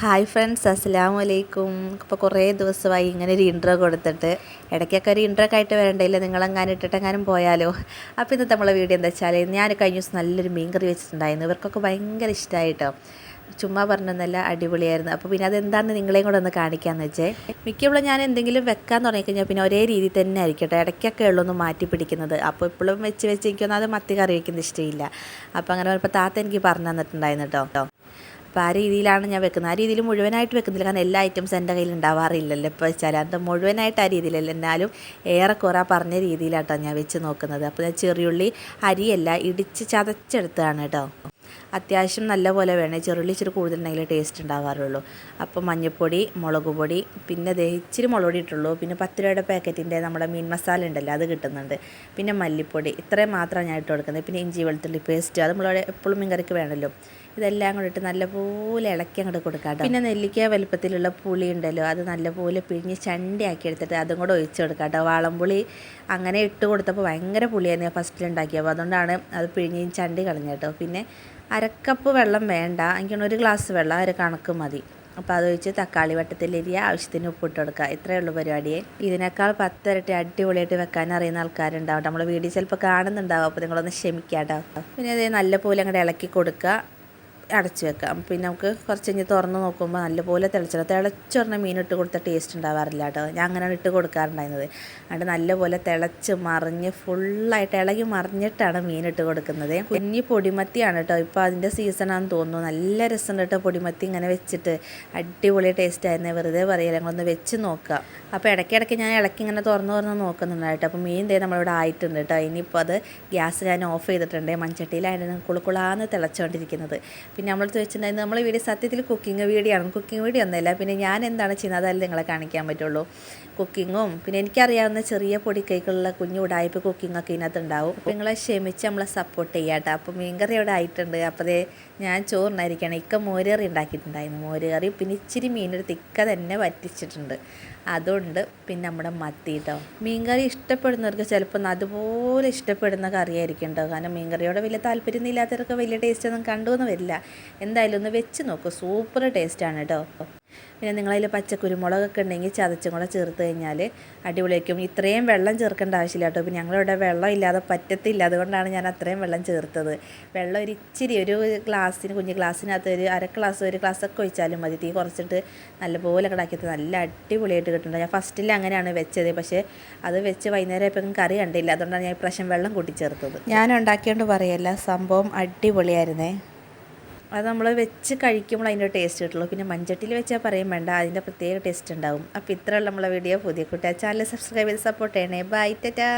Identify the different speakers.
Speaker 1: Hi friends അസ്സാം വലൈക്കും ഇപ്പോൾ കുറേ ദിവസമായി ഇങ്ങനെ ഒരു ഇൻട്രോ കൊടുത്തിട്ട്. ഇടയ്ക്കൊക്കെ ഒരു ഇൻട്രോ ആയിട്ട് വരണ്ടല്ലോ നിങ്ങളെങ്ങാനും ഇട്ടിട്ടെങ്ങാനും പോയാലോ? അപ്പോൾ ഇന്നത്തെ നമ്മളെ വീഡിയോ എന്താ വെച്ചാൽ ഞാൻ കഴിഞ്ഞ ദിവസം നല്ലൊരു മീൻ കറി വെച്ചിട്ടുണ്ടായിരുന്നു. ഇവർക്കൊക്കെ ഭയങ്കര ഇഷ്ടമായിട്ടോ ചുമ്മാ പറഞ്ഞൊന്നല്ല അടിപൊളിയായിരുന്നു. അപ്പോൾ പിന്നെ അതെന്താണെന്ന് നിങ്ങളെയും കൂടെ ഒന്ന് കാണിക്കാമെന്ന് വെച്ചേ. മിക്കപ്പോഴും ഞാൻ എന്തെങ്കിലും വെക്കാൻ തുടങ്ങിക്കഴിഞ്ഞാൽ പിന്നെ ഒരേ രീതി തന്നെ ആയിരിക്കട്ടെ. ഇടയ്ക്കൊക്കെ ഉള്ളൂ ഒന്ന് മാറ്റി പിടിക്കുന്നത്. അപ്പോൾ ഇപ്പോഴും വെച്ച് വെച്ച് എനിക്കൊന്നും അത് മത്തി കറി വയ്ക്കുന്നത് ഇഷ്ടമില്ല. അപ്പോൾ അങ്ങനെ പറഞ്ഞപ്പോൾ താത്ത എനിക്ക് പറഞ്ഞു തന്നിട്ടുണ്ടായിരുന്നു കേട്ടോ. അപ്പോൾ ആ രീതിയിലാണ് ഞാൻ വെക്കുന്നത്. ആ രീതിയിൽ മുഴുവനായിട്ട് വെക്കുന്നില്ല. കാരണം എല്ലാ ഐറ്റംസ് എന്റെ കയ്യിൽ ഉണ്ടാവാറില്ലല്ലോ. ഇപ്പോൾ വെച്ചാൽ അത് മുഴുവനായിട്ട് ആ രീതിയിലല്ല. എന്നാലും ഏറെക്കുറെ പറഞ്ഞ രീതിയിലാട്ടോ ഞാൻ വെച്ച് നോക്കുന്നത്. അപ്പോൾ ഞാൻ ചെറിയുള്ളി അരിയല്ല ഇടിച്ച് ചതച്ചെടുത്തതാണ് കേട്ടോ. അത്യാവശ്യം നല്ലപോലെ വേണേൽ വേണേ ചെറുള്ളി ഇച്ചിരി കൂടുതലുണ്ടെങ്കിൽ ടേസ്റ്റ് ഉണ്ടാവാറുള്ളൂ. അപ്പോൾ മഞ്ഞൾപ്പൊടി മുളക് പൊടി പിന്നെ ഇച്ചിരി മുളക് പൊടി ഇട്ടുള്ളൂ. പിന്നെ പത്ത് രൂപയുടെ പാക്കറ്റിന്റെ നമ്മുടെ മീൻ മസാല ഉണ്ടല്ലോ അത് കിട്ടുന്നുണ്ട്. പിന്നെ മല്ലിപ്പൊടി ഇത്രയും മാത്രമാണ് ഞാൻ ഇട്ട് കൊടുക്കുന്നത്. പിന്നെ ഇഞ്ചി വെളുത്തുള്ളി പേസ്റ്റ് അത് നമ്മളവിടെ എപ്പോഴും മീൻ കറിക്ക് വേണമല്ലോ. ഇതെല്ലാം കൂടെ ഇട്ട് നല്ലപോലെ ഇളക്കി അങ്ങോട്ട് കൊടുക്കാം കേട്ടോ പിന്നെ നെല്ലിക്ക വലുപ്പത്തിലുള്ള പുളി ഉണ്ടല്ലോ അത് നല്ലപോലെ പിഴിഞ്ഞ് ചണ്ടിയാക്കി എടുത്തിട്ട് അതും കൂടെ ഒഴിച്ച് കൊടുക്കാം കേട്ടോ വാളംപുളി അങ്ങനെ ഇട്ട് കൊടുത്തപ്പോൾ ഭയങ്കര പുളിയായിരുന്നു ഫസ്റ്റിൽ ഉണ്ടാക്കിയത് അപ്പോൾ അതുകൊണ്ടാണ് അത് പിഴിഞ്ഞ് ചണ്ടി കളഞ്ഞു കേട്ടോ പിന്നെ അരക്കപ്പ് വെള്ളം വേണ്ട എനിക്കാണ് ഒരു ഗ്ലാസ് വെള്ളം ഒരു കണക്ക് മതി. അപ്പോൾ അതൊഴിച്ച് തക്കാളി വട്ടത്തിലരിയ ആവശ്യത്തിന് ഉപ്പിട്ട് കൊടുക്കുക ഇത്രയേ ഉള്ളൂ പരിപാടിയെ. ഇതിനേക്കാൾ പത്തിരട്ടി അടിപൊളിയായിട്ട് വെക്കാൻ അറിയുന്ന ആൾക്കാരുണ്ടാവും നമ്മൾ വീഡിയോ ചിലപ്പോൾ കാണുന്നുണ്ടാവും അപ്പോൾ നിങ്ങളൊന്ന് ക്ഷമിക്കാം കേട്ടോ പിന്നെ അത് നല്ലപോലെ അങ്ങോട്ട് ഇളക്കി കൊടുക്കുക. അടച്ചു വെക്കാം. പിന്നെ നമുക്ക് കുറച്ച് കഴിഞ്ഞ് തുറന്ന് നോക്കുമ്പോൾ നല്ലപോലെ തിളച്ചില്ല തിളച്ചൊരെണ്ണ മീൻ ഇട്ട് കൊടുത്ത ടേസ്റ്റ് ഉണ്ടാവാറില്ല കേട്ടോ. ഞാൻ അങ്ങനെയാണ് ഇട്ട് കൊടുക്കാറുണ്ടായിരുന്നത്. അതുകൊണ്ട് നല്ലപോലെ തിളച്ച് മറിഞ്ഞ് ഫുള്ളായിട്ട് ഇളകി മറിഞ്ഞിട്ടാണ് മീൻ ഇട്ട് കൊടുക്കുന്നത്. കുഞ്ഞി പൊടിമത്തിയാണ് കേട്ടോ. ഇപ്പോൾ അതിന്റെ സീസണാണെന്ന് തോന്നുന്നു. നല്ല രസമുണ്ട് കേട്ടോ പൊടിമത്തി ഇങ്ങനെ വെച്ചിട്ട്. അടിപൊളി ടേസ്റ്റ് ആയിരുന്നു. വെറുതെ പറയില്ല. ഞങ്ങളൊന്ന് വെച്ച് നോക്കുക. അപ്പോൾ ഇടയ്ക്കിടയ്ക്ക് ഞാൻ ഇളക്കി ഇങ്ങനെ തുറന്ന് തുറന്ന് നോക്കുന്നുണ്ടായിട്ടോ അപ്പോൾ മീൻ തേ നമ്മളിവിടെ ആയിട്ടുണ്ട് കേട്ടോ. ഇനിയിപ്പോൾ അത് ഗ്യാസ് ഞാൻ ഓഫ് ചെയ്തിട്ടുണ്ട്. മൺചട്ടിയിലായിരുന്നു കുളുക്കുളാന്ന് തിളച്ചുകൊണ്ടിരിക്കുന്നത് പിന്നെ നമ്മൾ ചോദിച്ചിട്ടുണ്ടായിരുന്നു നമ്മളെ വീഡിയോ സത്യത്തിൽ കുക്കിംഗ് വീഡിയോ ആണ് കുക്കിംഗ് വീഡിയോ ഒന്നുമില്ല. പിന്നെ ഞാൻ എന്താണ് ചെയ്യുന്നത്? അതല്ലേ നിങ്ങളെ കാണിക്കാൻ പറ്റുള്ളൂ. കുക്കിങ്ങും പിന്നെ എനിക്കറിയാവുന്ന ചെറിയ പൊടിക്കൈകളുള്ള കുഞ്ഞു ഉടായ്പ കുക്കിംഗ് ഒക്കെ ഇതിനകത്ത് ഉണ്ടാവും. അപ്പോൾ നിങ്ങളെ ക്ഷമിച്ച് നമ്മളെ സപ്പോർട്ട് ചെയ്യാട്ടോ അപ്പോൾ മീൻകറി അവിടെ ആയിട്ടുണ്ട്. അപ്പോൾ ഞാൻ ചോറിനായിരിക്കണം. ഇക്ക മോരുകറി ഉണ്ടാക്കിയിട്ടുണ്ടായിരുന്നു. മോരുകറി പിന്നെ ഇച്ചിരി മീനെടുത്ത് തിക്ക തന്നെ വറ്റിച്ചിട്ടുണ്ട്. അതുകൊണ്ട് പിന്നെ നമ്മുടെ മത്തി കേട്ടോ മീൻകറി ഇഷ്ടപ്പെടുന്നവർക്ക് ചിലപ്പോൾ അതുപോലെ ഇഷ്ടപ്പെടുന്ന കറിയായിരിക്കും കേട്ടോ കാരണം മീൻകറിയോടെ വലിയ താല്പര്യം ഇല്ലാത്തവർക്ക് വലിയ ടേസ്റ്റ് ഒന്നും കണ്ടുവെന്ന് വരില്ല. എന്തായാലും ഒന്ന് വെച്ച് നോക്കൂ. സൂപ്പർ ടേസ്റ്റാണ് കേട്ടോ പിന്നെ നിങ്ങളതിൽ പച്ചക്കുരുമുളകൊക്കെ ഉണ്ടെങ്കിൽ ചതച്ചും കൂടെ ചേർത്ത് കഴിഞ്ഞാൽ അടിപൊളിയായിരിക്കും. ഇത്രയും വെള്ളം ചേർക്കേണ്ട ആവശ്യമില്ല കേട്ടോ ഇപ്പം ഞങ്ങളിവിടെ വെള്ളം ഇല്ലാതെ പറ്റത്തില്ല. അതുകൊണ്ടാണ് ഞാൻ അത്രയും വെള്ളം ചേർത്തത്. വെള്ളം ഒരു ഇച്ചിരി ഒരു ഗ്ലാസ്സിന് കുഞ്ഞ് ഗ്ലാസ്സിനകത്ത് ഒരു അര ഗ്ലാസ് ഒരു ഗ്ലാസ്സൊക്കെ ഒഴിച്ചാലും മതി. തീ കുറച്ചിട്ട് നല്ലപോലെ കടാക്കിയത് നല്ല അടിപൊളിയായിട്ട് കിട്ടുന്നുണ്ട്. ഞാൻ ഫസ്റ്റിൽ അങ്ങനെയാണ് വെച്ചത്. പക്ഷേ അത് വെച്ച് വൈകുന്നേരം ഇപ്പം കറി കണ്ടില്ല. അതുകൊണ്ടാണ് ഞാൻ ഇപ്രാവശ്യം വെള്ളം കൂട്ടിച്ചേർത്തത് ഞാൻ ഉണ്ടാക്കിയോണ്ട് പറയല്ല. സംഭവം അടിപൊളിയായിരുന്നേ. അത് നമ്മൾ വെച്ച് കഴിക്കുമ്പോൾ അതിന്റെ ടേസ്റ്റ് കിട്ടുള്ളൂ. പിന്നെ മഞ്ചട്ടിയിൽ വെച്ചാൽ പറയും വേണ്ട അതിന്റെ പ്രത്യേക ടേസ്റ്റ് ഉണ്ടാവും. അപ്പോൾ ഇത്രയുള്ള നമ്മളെ വീഡിയോ പുതിയ കുട്ടിയെ ചാനൽ സബ്സ്ക്രൈബ് ചെയ്ത് സപ്പോർട്ട് ചെയ്യണേ. Bye tata.